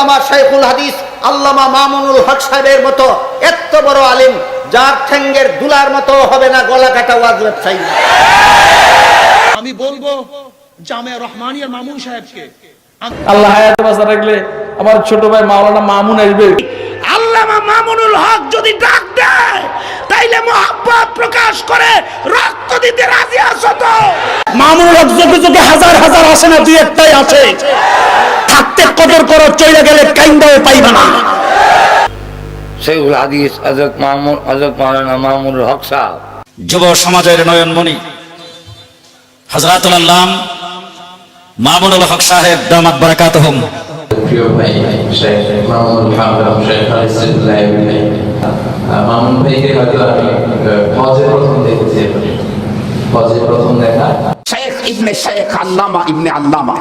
আল্লামা শাইখুল হাদিস আল্লামা মামুনুল হক সাহেবের মতো এত বড় আলিম যার ঠেঙ্গের দুলার মতো হবে না গলা কাটা ওয়াজ ব্যবসায়ী। আমি বলব জামে রহমানিয়ার মামুন সাহেবকে আল্লাহ হায়াতে বাঁচা রাখলে আমার ছোট ভাই মাওলানা মামুন আসবে। আল্লামা মামুনুল হক যদি ডাক দেয় তাইলে মোহাব্বত প্রকাশ করে রক্ত দিতে রাজি আছো তো? মামুনুল হক যোগে যোগে হাজার হাজার আসে না দুই একটাই আছে কদর করো চলে গেলে কাইন্দাও পাইবে না। শেখুল হাদিস হজরত মামুন হজরত মাওলানা মামুন হক সাহেব। যুব সমাজের নয়নমণি হজরাতুল আল্লাম মামুনুল হক সাহেব দামাত বারাকাতুহুম। প্রিয় ভাই শেখ মামুনুল হক শেখ আলিসুল্লাহ ভাই মামুন ভাইকে হয়তো আমি হজে প্রথম দেখেছি হজে প্রথম দেখা। শেখ ইবনে শেখ আল্লামা ইবনে আল্লামা।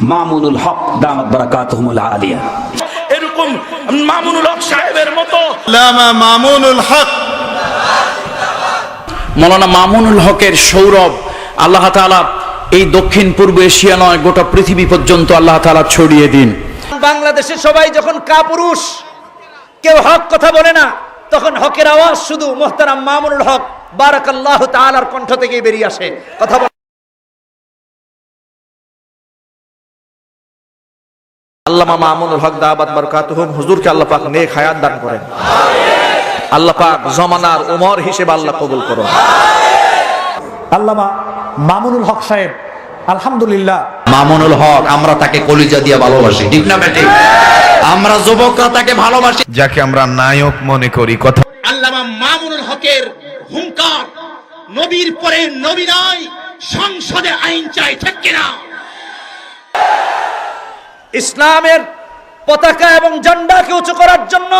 মামুনুল হক দামাত বারাকাতুহুমুল আলিয়া। এরকম মামুনুল হক সাহেবের মতো। মামুনুল হক। মৌলানা মামুনুল হকের সৌরভ আল্লাহ তাআলা এই দক্ষিণ পূর্ব এশিয়া নয় গোটা পৃথিবী পর্যন্ত আল্লাহ তাআলা ছড়িয়ে দিন। বাংলাদেশে সবাই যখন কাপুরুষ কেউ হক কথা বলে না তখন হকের আওয়াজ শুধু মোহতারাম মামুনুল হক বারাকাল্লাহ তাআলার কণ্ঠ থেকেই বেরিয়ে আসে। কথা আল্লামা মামুনুল হক দাবাদ বরকাতুহুম হুজুরকে আল্লাহ পাক নেক হায়াত দান করেন। আল্লাহ পাক জমানার উমর হিসেবে আল্লাহ কবুল করুন। আল্লামা মামুনুল হক সাহেব আলহামদুলিল্লাহ। মামুনুল হক আমরা তাকে কলিজা দিয়ে ভালোবাসি ঠিক না বেটি? আমরা যুবকরা তাকে ভালোবাসি। যাকে আমরা নায়ক মনে করি কথা আল্লামা মামুনুল হকের হুঙ্কার নবীর পরে নবী নাই সংসদে আইন চাই ঠিক কিনা? ইসলামের পতাকা এবং ঝান্ডাকে উঁচু করার জন্য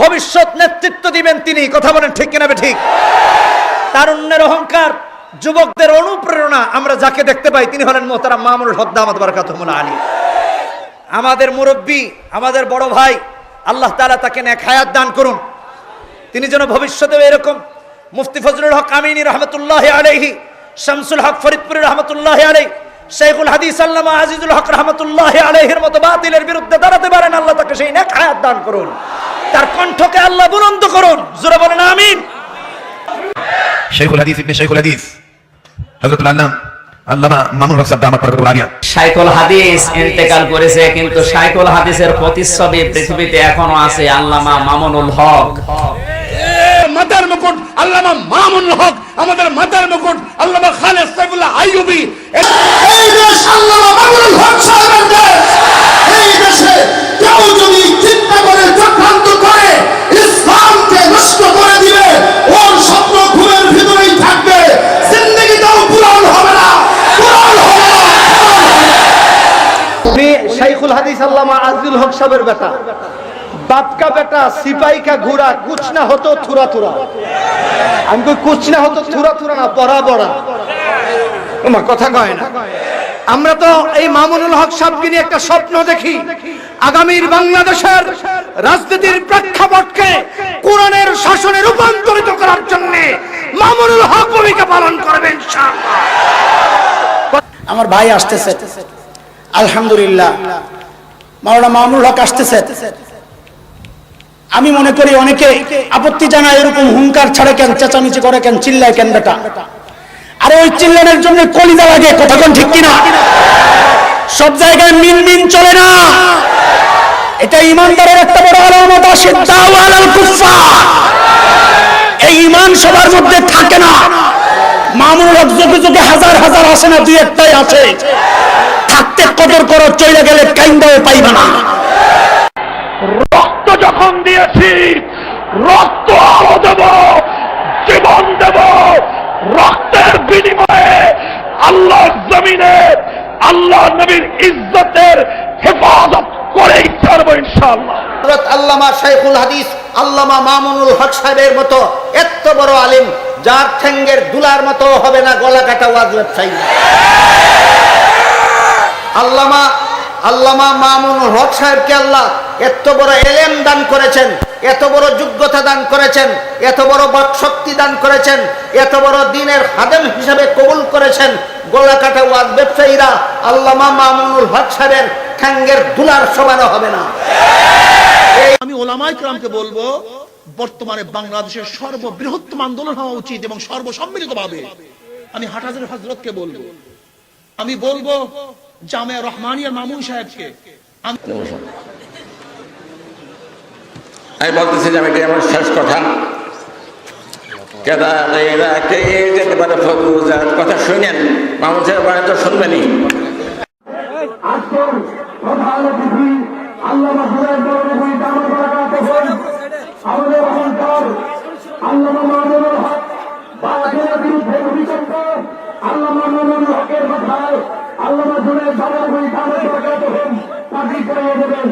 ভবিষ্যৎ নেতৃত্ব দিবেন তিনি। কথা বলেন ঠিক কিনা ঠিক? তারুণ্যের অহংকার যুবকদের অনুপ্রেরণা আমরা যাকে দেখতে পাই, তিনি হলেন মোহতারা মামুনুল হক দামাত বারাকাতুহুল আলী। আমাদের মুরব্বী, আমাদের বড় ভাই, আল্লাহ তাআলা তাকে নেক হায়াত দান করুন। তিনি যেন ভবিষ্যতেও এরকম মুফতি ফজলুল হক আমিনী রহমতুল্লাহ আলাইহি, শামসুল হক ফরিদপুরি রহমতুল্লাহ আলাই শেখুল হাদিস আল্লামা আজিজুল হক রহমতুল্লাহ আলাইহির মতো বাতিলের বিরুদ্ধে দাঁড়াতে পারেন আল্লাহ তাকে সেই নেক হায়াত দান করুন। তার কণ্ঠকে আল্লাহ বুলন্দ করুন। জোরে বলেন আমিন। শেখুল হাদিস ইবনে শেখুল হাদিস। হযরতুল আল্লাম হক দামাত বরকাতুহুল আলিয়া সাইকল হাদিস ইন্তেকাল করেছে কিন্তু সাইকল হাদিসের প্রতিচ্ছবি পৃথিবীতে এখনও আছে আল্লামা মামুনুল হক। মাতার মুকুট আল্লামা মামুনুল হক আমাদের মাতার মুকুট আল্লামা খালেদ সাইফুল্লাহ আইয়ুবী শাইখুল হাদিস আল্লামা আজিজুল হক সাহেবের বেটা। বাপকা বেটা সিপাই কা ঘুরা কুছ না হতো থুরা থুরা। আমি কই কুছ না হতো থুরা থুরা না পড়া পড়া ওমা কথা কয় না। আমরা তো এই মামুনুল হক সাহেবকে নিয়ে একটা স্বপ্ন দেখি। আগামীর বাংলাদেশের রাজনীতির প্রেক্ষাপটকে কোরআনের শাসনে রূপান্তরিত করার জন্য মামুনুল হক ভূমিকা পালন করবেন আমার ভাই আসতেছে। আলহামদুলিল্লাহ। মাওলানা মামুনুল হক আসতেছে। আমি মনে করি অনেকে আপত্তি জানায় এরকম হুঙ্কার ছাড়ে কেন, চেঁচামেচি করে কেন, চিল্লায় কেন বেটা? আরে ওই চিল্লানোর জন্য কলিজা লাগে কথা ঠিক কিনা? সব জায়গায় মিন মিন চলে না। এটা ইমানদারের একটা বড় আলামত দাওয়ালাল কুফফার এই ইমান সবার মধ্যে থাকে না। মামুনুল হক যোগে যোগে হাজার হাজার আসে না, দুই একটাই আছে। থাকতে কদর করো চলে গেলে কাইন্দাও পাইবে না। রক্ত যখন দিয়েছি রক্ত আরও দেব জীবন দেব। রক্তের বিনিময়ে আল্লাহ জমিনে আল্লাহ নবীর ইজ্জতের হেফাজত করেই ছাড়বো ইনশাআল্লাহ। হযরত আল্লামা শাইখুল হাদিস আল্লামা মামুনুল হক সাহেবের মতো এত বড় আলিম যার ঠেঙ্গের দুলার মতো হবে না গলা কাটা ওয়াজ ব্যবসায়ী আল্লামা আল্লামা মামুনুল হক সাহেবকে আল্লাহ এত বড় এলেম দান করেছেন, এত বড় যোগ্যতা দান করেছেন, এত বড় শক্তি দান করেছেন, এত বড় দিনের হাদেম হিসাবে কবুল করেছেন গলা কাটা ওয়াজ ব্যবসায়ীরা, আল্লামা মামুনুল হক সাহেবের ঠ্যাঙ্গের দুলার সমানো হবে না। আমি ওলামাই ক্রামকে বলব, বর্তমানে বাংলাদেশের সর্ববৃহত্তম আন্দোলন হওয়া উচিত এবং সর্বসম্মিলিত ভাবে আমি হাটাজের হজরতকে বলব আমি বলব জামে রহমানিয়া মামুন সাহেবকে আমি আমি বলতেছি যে আমি এটাই আমার শেষ কথা। যেতে পারে কথা শুনেন মামুন সাহেব তো শুনবেনই। আজকের প্রধান অতিথি আল্লামা হুরায়ন বড়নবী দামা বারাকাতুহুম আমাদের অহংকার আল্লামা মামুনুল হক বাতিলের বিরুদ্ধে ভূমিকম্প আল্লামা মামুনুল হকের মাথায়, আল্লামা জুনের বাবানবী দামা বারাকাতুহুম পাখি করিয়ে দেবেন।